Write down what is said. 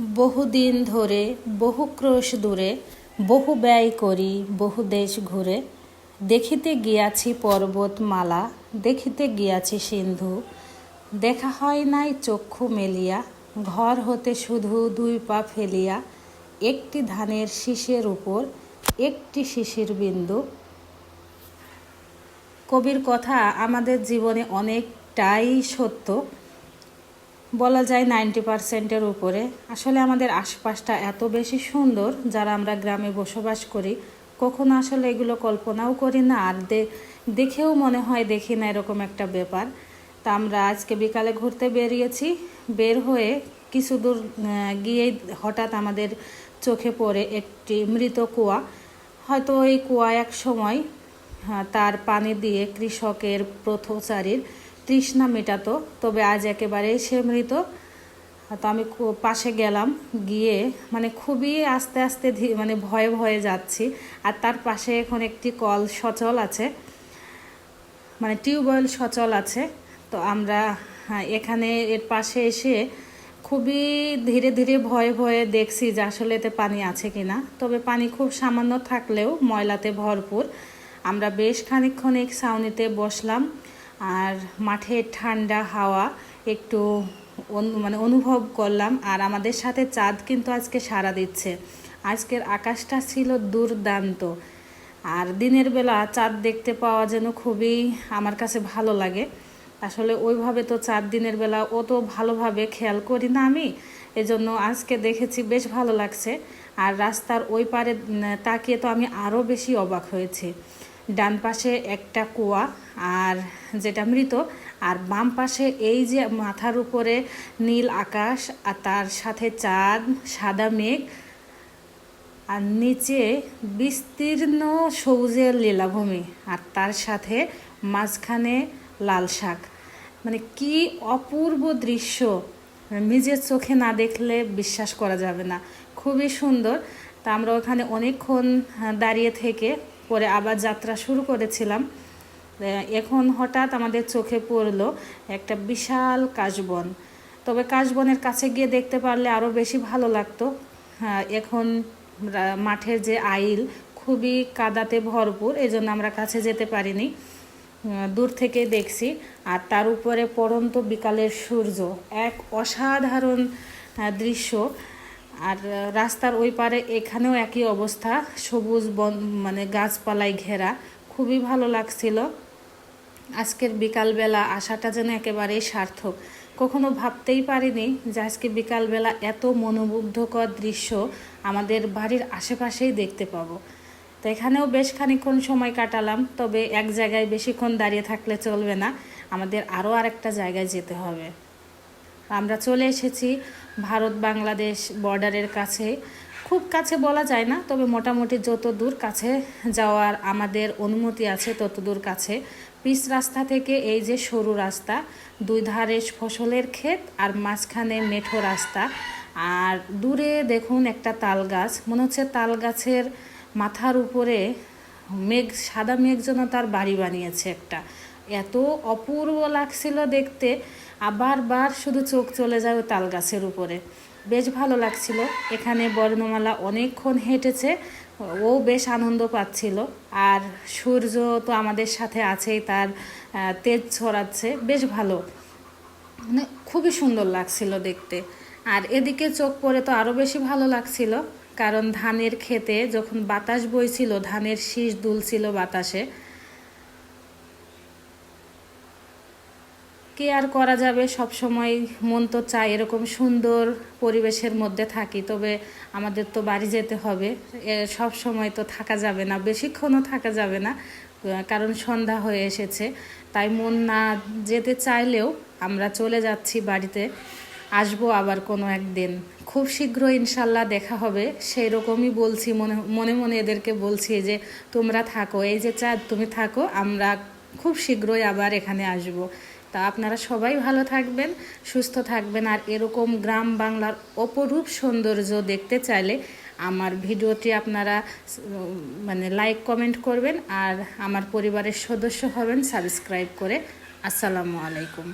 বহুদিন ধরে, বহু ক্রোশ দূরে, বহু ব্যয় করি, বহু দেশ ঘুরে। দেখিতে গিয়াছি পর্বতমালা, দেখিতে গিয়াছি সিন্ধু। দেখা হয় নাই চক্ষু মেলিয়া, ঘর হতে শুধু দুই পা ফেলিয়া। একটি ধানের শীষের উপর, একটি শিশির বিন্দু। কবির কথা আমাদের জীবনে অনেকটাই সত্য। বলা যায় নাইনটি পার্সেন্টের উপরে। আসলে আমাদের আশপাশটা এত বেশি সুন্দর যারা আমরা গ্রামে বসবাস করি, কখনো আসলে এগুলো কল্পনাও করি না আর দেখেও মনে হয় দেখি না এরকম একটা ব্যাপার। তা আমরা আজকে বিকালে ঘুরতে বেরিয়েছি, বের হয়ে কিছু দূর গিয়েই হঠাৎ আমাদের চোখে পড়ে একটি মৃত কুয়া। হয়তো এই কুয়া এক সময় তার পানি দিয়ে কৃষকের প্রথচারীর তৃষ্ণা মেটাতো তবে আজ একেবারেই সে মৃত। তো আমি পাশে গেলাম গিয়ে মানে খুবই আস্তে আস্তে মানে ভয়ে ভয়ে যাচ্ছি। আর তার পাশে এখন একটি কল সচল আছে মানে টিউবওয়েল সচল আছে। তো আমরা হ্যাঁ, এখানে এর পাশে এসে খুবই ধীরে ধীরে ভয়ে ভয়ে দেখছি যে আসলে এতে পানি আছে কি না তবে পানি খুব সামান্য থাকলেও ময়লাতে ভরপুর। আমরা বেশ খানিকক্ষণ এক ছাউনিতে বসলাম। আর মাঠে ঠান্ডা হাওয়া, একটু মানে অনুভব করলাম। আর আমাদের সাথে চাঁদ কিন্তু আজকে সারা দিচ্ছে। আজকের আকাশটা ছিল দুর্দান্ত। আর দিনের বেলা চাঁদ দেখতে পাওয়া যেন খুবই আমার কাছে ভালো লাগে। আসলে ওইভাবে তো চার দিনের বেলা অত ভালোভাবে খেয়াল করি না আমি। এজন্য আজকে দেখেছি বেশ ভালো লাগছে। আর রাস্তার ওই পারে তাকিয়ে তো আমি আরও বেশি অবাক হয়েছি। ডান পাশে একটা কুয়া আর যেটা মৃত, আর বাম পাশে এই যে মাথার উপরে নীল আকাশ আর তার সাথে চাঁদ, সাদা মেঘ, আর নিচে বিস্তীর্ণ সবুজের লীলাভূমি আর তার সাথে মাঝখানে লাল শাক। মানে কি অপূর্ব দৃশ্য। নিজের চোখে না দেখলে বিশ্বাস করা যাবে না। খুবই সুন্দর। তা আমরা ওখানে অনেকক্ষণ দাঁড়িয়ে থেকে পরে আবার যাত্রা শুরু করেছিলাম। এখন হঠাৎ আমাদের চোখে পড়ল একটা বিশাল কাশবন। তবে কাশবনের কাছে গিয়ে দেখতে পারলে আরও বেশি ভালো লাগতো। এখন মাঠের যে আইল খুবই কাদাতে ভরপুর, এজন্য আমরা কাছে যেতে পারিনি। দূর থেকে দেখছি। আর তার উপরে পড়ন্ত বিকালের সূর্য, এক অসাধারণ দৃশ্য। আর রাস্তার ওই পারে এখানেও একই অবস্থা। সবুজ বন মানে গাছপালায় ঘেরা। খুবই ভালো লাগছিল। আজকের বিকালবেলা আসাটা যেন একেবারেই সার্থক। কখনো ভাবতেই পারিনি যে আজকে বিকালবেলা এত মনোমুগ্ধকর দৃশ্য আমাদের বাড়ির আশেপাশেই দেখতে পাবো। তো এখানেও বেশ খানিক্ষণ সময় কাটালাম, তবে এক জায়গায় বেশিক্ষণ দাঁড়িয়ে থাকলে চলবে না। আমাদের আরও আরেকটা জায়গায় যেতে হবে। আমরা চলে এসেছি ভারত বাংলাদেশ বর্ডারের কাছে। খুব কাছে বলা যায় না, তবে মোটামুটি যত দূর কাছে যাওয়ার আমাদের অনুমতি আছে তত দূর কাছে। পিচ রাস্তা থেকে এই যে সরু রাস্তা, দুই ধারে ফসলের ক্ষেত আর মাঝখানে মেঠো রাস্তা। আর দূরে দেখুন একটা তাল গাছ মনে হচ্ছে তাল গাছের মাথার উপরে মেঘ, সাদা মেঘ যেন তার বাড়ি বানিয়েছে একটা। এত অপূর্ব লাগছিল দেখতে। আবার বার শুধু চোখ চলে যায় ওই তাল গাছের উপরে। বেশ ভালো লাগছিল। এখানে বর্ণমালা অনেকক্ষণ হেঁটেছে। ও বেশ আনন্দ পাচ্ছিল। আর সূর্য তো আমাদের সাথে আছেই, তার তেজ ছড়াচ্ছে। বেশ ভালো। মানে খুবই সুন্দর লাগছিল দেখতে। আর এদিকে চোখ পড়ে তো আরও বেশি ভালো লাগছিল। কারণ ধানের খেতে যখন বাতাস বইছিল, ধানের শীষ দুলছিল বাতাসে। কি আর করা যাবে? সব সময় মন তো চায় এরকম সুন্দর পরিবেশের মধ্যে থাকি, তবে আমাদের তো বাড়ি যেতে হবে। সব সময় তো থাকা যাবে না, বেশিক্ষণও থাকা যাবে না কারণ সন্ধ্যা হয়ে এসেছে। তাই মন না যেতে চাইলেও আমরা চলে যাচ্ছি বাড়িতে। আসব আবার কোনো একদিন। খুব শীঘ্র ইনশাল্লাহ দেখা হবে। সেই রকমই বলছি, মনে মনে মনে এদেরকে বলছি যে, তোমরা থাকো। এই যে চাঁদ, তুমি থাকো, আমরা খুব শীঘ্রই আবার এখানে আসব। তা আপনারা সবাই ভালো থাকবেন, সুস্থ থাকবেন। আর এরকম গ্রাম বাংলার অপরূপ সৌন্দর্য দেখতে চাইলে আমার ভিডিওটি আপনারা মানে লাইক কমেন্ট করবেন। আর আমার পরিবারের সদস্য হবেন সাবস্ক্রাইব করে। আসসালামু আলাইকুম।